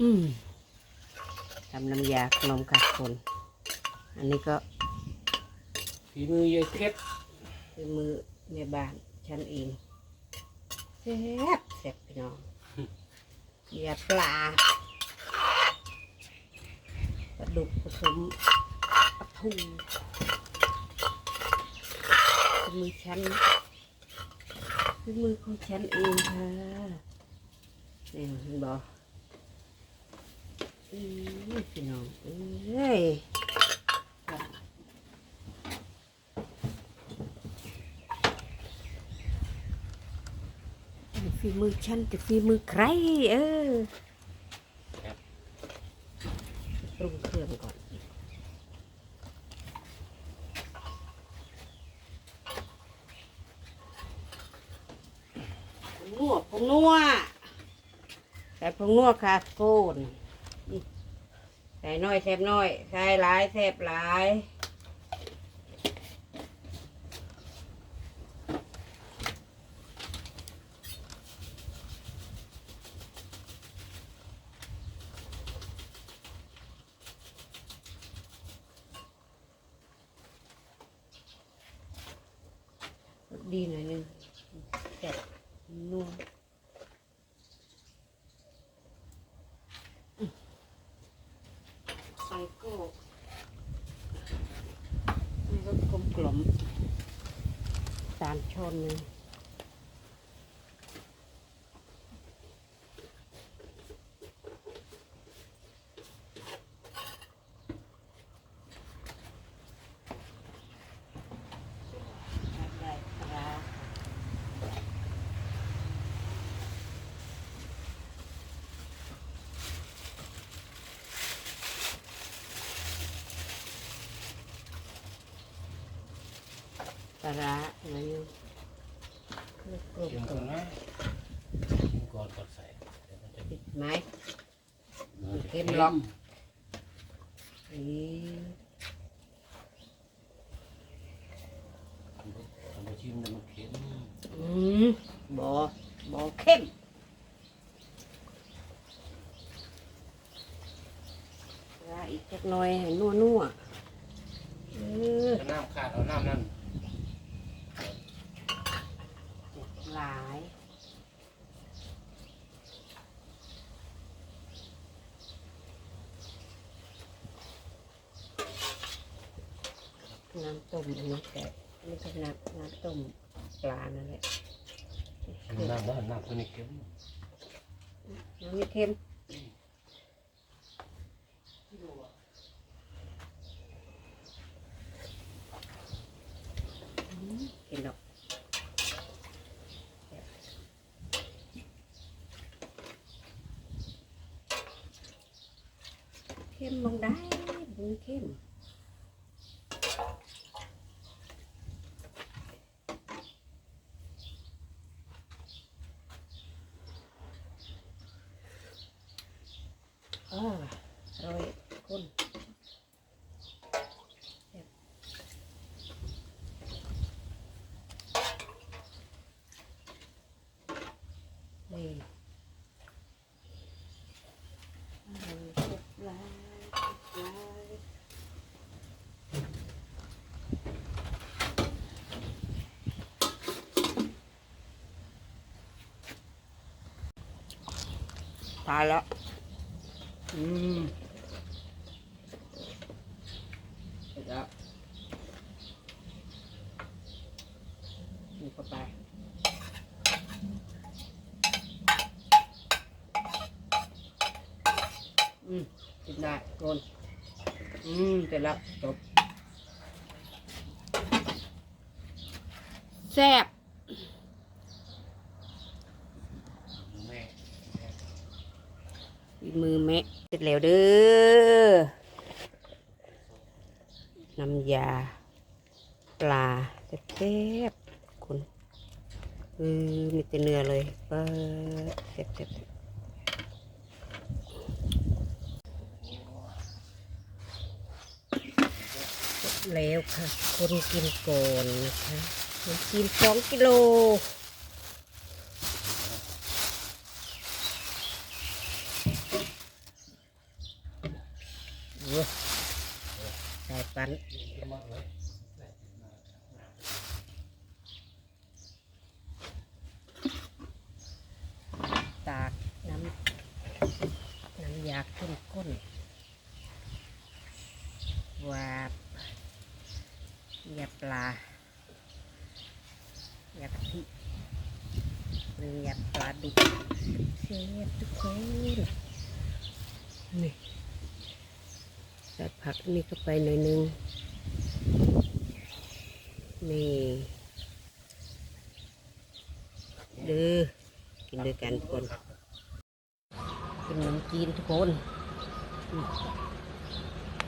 อืมทำน้ำยาขนมขัดคน อันนี้ก็ฝีมือยายเพชรคือมือแม่บ้านฉันเองแซ่บแซ่บพี่น้องยาปลาปลาดุกผสมปลาทูคือมือฉันคือมือของฉันเองค่ะนี่เห็นบอก อืมพี่น้องเอ้ยฝีมือฉันแต่ฝีมือใคร เออปรุงเครื่องก่อนผงนัวผงนัวใส่ผงนัวคาโกนนี่ใส่น้อยแซบน้อย ใส่หลายแซบหลายดีหน่อยหนึงแซ่บนัวอืม มัโก้นี่ก็กลมๆสามชนเลยได้ปลาป ลาร้าอะไรอยู่แล้วก็ชิมก่อนนะชิมก่อนก่อนใส่เดี๋ยวมันจะติดไหม มันจะเค็มหรอก นี่ทำทำมาชิมแล้วมันเค็มอืมบอบอเข้มลาอีกจักหน่อยให้นัวนัวๆเออ น้ำขาดเอาน้ำนั่น หลายน้ำต้มอันนี้แต่ไม่ใช่น้ำน้ำต้มปลานั่นแหละน้ำแล้วน้ำตัวนี้เค็มน้ำไม่เค็มอืมกินดอกเข้ มลงได้บุญเข้มอ่าอร่อยคุณนี่อร่อยเจ็บหลายเจ็บหลาย ตายแล้ว อืมเสร็จแล้วนี่เข้าไปอืมกินได้โกนอืมเสร็จแล้วจบแซ่บ แม่ ฝีมือแม่เสร็จแล้วเด้อน้ำยา ปลาแซ่บๆคุณเออมีแต่เนื้อเลยเปิดแซ่บๆแล้วค่ะ คนกินก่อนนะคะคนกินสองกิโล เว้ย ใส่ปันตากน้ำน้ำยาเข้มข้นวาบยาปลายากะทิหรือยาปลาดุกเชฟทุกคนนี่ ใส่ผักนี่เข้าไปหน่อยนึง นี่เด้อกินด้วยกันทุกคนเป็นขนมจีนทุกคน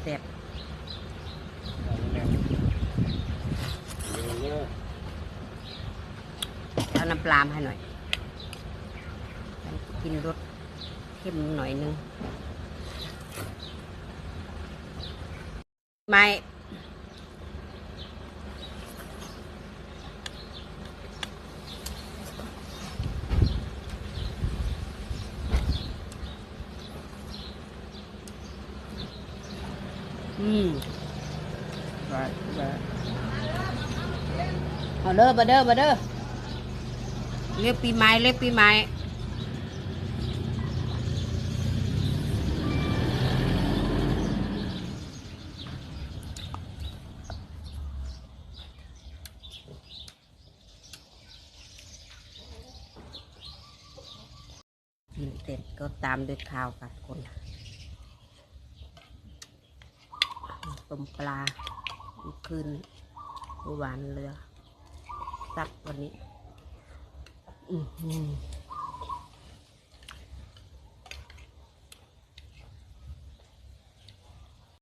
แซ่บเอาน้ำปลามให้หน่อย กินรสเข้มหน่อยนึง ไม่อืมไปไปเอาเด้อมาเด้อมาเด้อเรียกปีใหม่เรียกปีใหม่ ร็จก็ตามด้วยข้าวกัดคนต้มปลาคืนหวานเรือซักวันนี้ อือ